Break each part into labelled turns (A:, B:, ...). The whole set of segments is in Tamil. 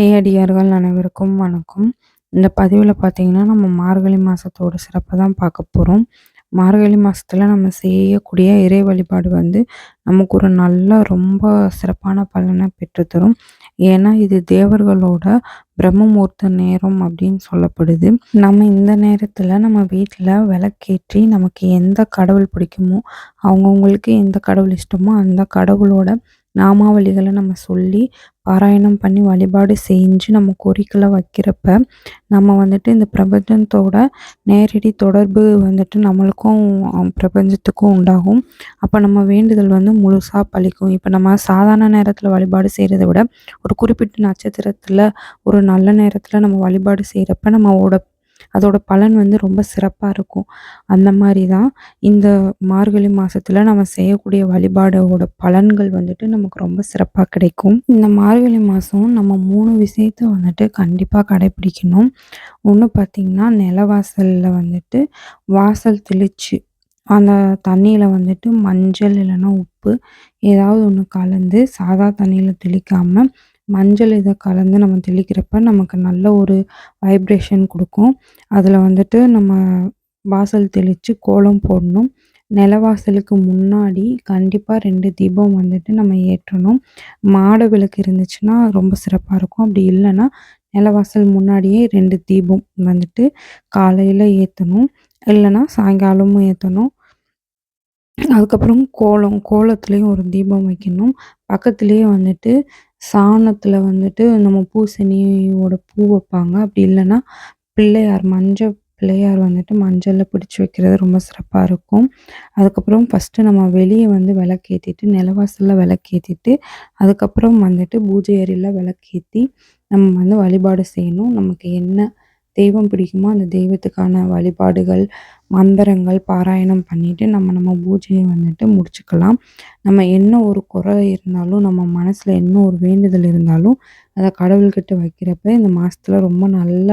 A: நேயடியார்கள் அனைவருக்கும் வணக்கம். இந்த பதிவில் பார்த்தீங்கன்னா, நம்ம மார்கழி மாதத்தோட சிறப்பை தான் பார்க்க போகிறோம் மார்கழி மாதத்தில் நம்ம செய்யக்கூடிய இறை வழிபாடு வந்து, நமக்கு ஒரு நல்ல ரொம்ப சிறப்பான பலனை பெற்றுத்தரும். ஏன்னா, இது தேவர்களோட பிரம்மமூர்த்த நேரம் அப்படின்னு சொல்லப்படுது. நம்ம இந்த நேரத்தில் நம்ம வீட்டில் விளக்கேற்றி, நமக்கு எந்த கடவுள் பிடிக்குமோ, அவங்கவுங்களுக்கு எந்த கடவுள் இஷ்டமோ, அந்த கடவுளோட நாமாவளிகளை நம்ம சொல்லி, பாராயணம் பண்ணி வழிபாடு செஞ்சு நம்ம கோரிக்கைல வைக்கிறப்ப, நம்ம வந்துட்டு இந்த பிரபஞ்சத்தோட நேரடி தொடர்பு வந்துட்டு நம்மளுக்கும் பிரபஞ்சத்துக்கும் உண்டாகும். அப்போ நம்ம வேண்டுதல் வந்து முழுசாக பழிக்கும் இப்போ நம்ம சாதாரண நேரத்தில் வழிபாடு செய்கிறத விட, ஒரு குறிப்பிட்ட நட்சத்திரத்தில் ஒரு நல்ல நேரத்தில் நம்ம வழிபாடு செய்கிறப்ப நம்மோட அதோட பலன் வந்து ரொம்ப சிறப்பாக இருக்கும். அந்த மாதிரி தான் இந்த மார்கழி மாதத்தில் நம்ம செய்யக்கூடிய வழிபாடோட பலன்கள் வந்துட்டு நமக்கு ரொம்ப சிறப்பாக கிடைக்கும். இந்த மார்கழி மாதம் நம்ம மூணு விஷயத்த வந்துட்டு கண்டிப்பாக கடைப்பிடிக்கணும். ஒன்று பார்த்தீங்கன்னா, நிலவாசலில் வந்துட்டு வாசல் தெளிச்சு, அந்த தண்ணியில் வந்துட்டு மஞ்சள் இல்லைன்னா உப்பு ஏதாவது ஒன்று கலந்து, சாதா தண்ணியில் தெளிக்காமல் மஞ்சள் இதை கலந்து நம்ம தெளிக்கிறப்ப நமக்கு நல்ல ஒரு வைப்ரேஷன் கொடுக்கும் அதில் வந்துட்டு நம்ம வாசல் தெளித்து கோலம் போடணும். நிலவாசலுக்கு முன்னாடி கண்டிப்பாக ரெண்டு தீபம் வந்துட்டு நம்ம ஏற்றணும். மாட விளக்கு இருந்துச்சுன்னா ரொம்ப சிறப்பாக இருக்கும். அப்படி இல்லைன்னா நிலவாசல் முன்னாடியே ரெண்டு தீபம் வந்துட்டு காலையில் ஏற்றணும் இல்லைன்னா சாயங்காலமும் ஏற்றணும் அதுக்கப்புறம் கோலம், கோலத்துலேயும் ஒரு தீபம் வைக்கணும். பக்கத்துலேயே வந்துட்டு சாணத்துல வந்துட்டு நம்ம பூசணியோட பூ வைப்பாங்க. அப்படி இல்லன்னா, பிள்ளையார் மஞ்ச பிள்ளையார் வந்துட்டு மஞ்சள்ல பிடிச்சு வைக்கிறது ரொம்ப சிறப்பா இருக்கும். அதுக்கப்புறம் ஃபர்ஸ்ட்டு நம்ம வெளிய வந்து விளக்கேத்திட்டு, நிலவாசல்ல விளக்கேத்திட்டு, அதுக்கப்புறம் வந்துட்டு பூஜை அறையில விளக்கேத்தி, நம்ம வந்து வழிபாடு செய்யணும். நமக்கு என்ன தெய்வம் பிடிக்குமோ, அந்த தெய்வத்துக்கான வழிபாடுகள், மந்திரங்கள் பாராயணம் பண்ணிவிட்டு நம்ம நம்ம பூஜையை வந்துட்டு முடிச்சுக்கலாம். நம்ம என்ன ஒரு குறை இருந்தாலும், நம்ம மனசில் என்ன ஒரு வேண்டுதல் இருந்தாலும், அதை கடவுள்கிட்ட வைக்கிறப்ப இந்த மாதத்தில் ரொம்ப நல்ல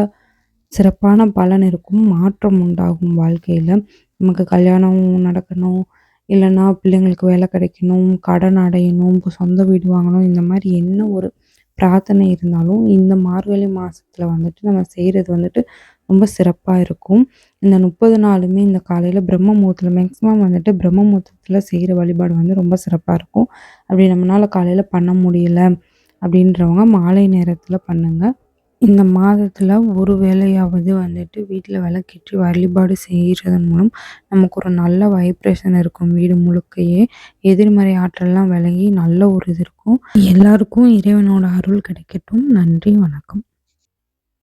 A: சிறப்பான பலன் இருக்கும். மாற்றம் உண்டாகும் வாழ்க்கையில் நமக்கு கல்யாணம் நடக்கணும், இல்லைன்னா பிள்ளைங்களுக்கு வேலை கிடைக்கணும், கடன் அடையணும், சொந்த வீடு வாங்கணும், இந்த மாதிரி என்ன ஒரு பிரார்த்தனை இருந்தாலும், இந்த மார்கழி மாதத்தில் வந்துட்டு நம்ம செய்கிறது வந்துட்டு ரொம்ப சிறப்பாக இருக்கும். இந்த 30 நாளுமே இந்த காலையில் பிரம்ம முகூர்த்தத்துல மேக்ஸிமம் வந்துட்டு பிரம்ம மூத்தத்தில் செய்கிற வழிபாடு வந்து ரொம்ப சிறப்பாக இருக்கும். அப்படி நம்மளால் காலையில் பண்ண முடியல அப்படின்றவங்க மாலை நேரத்தில் பண்ணுங்கள் இந்த மாதத்தில் ஒரு வேளையாவது வந்துட்டு வீட்டில் விளக்கேற்றி வழிபாடு செய்கிறதன் மூலம், நமக்கு ஒரு நல்ல வைப்ரேஷன் இருக்கும் வீடு முழுக்கையே எதிர்மறை ஆற்றல்லாம் விலகி நல்ல ஒரு இது இருக்கும். எல்லாருக்கும் இறைவனோட அருள் கிடைக்கட்டும். நன்றி, வணக்கம்.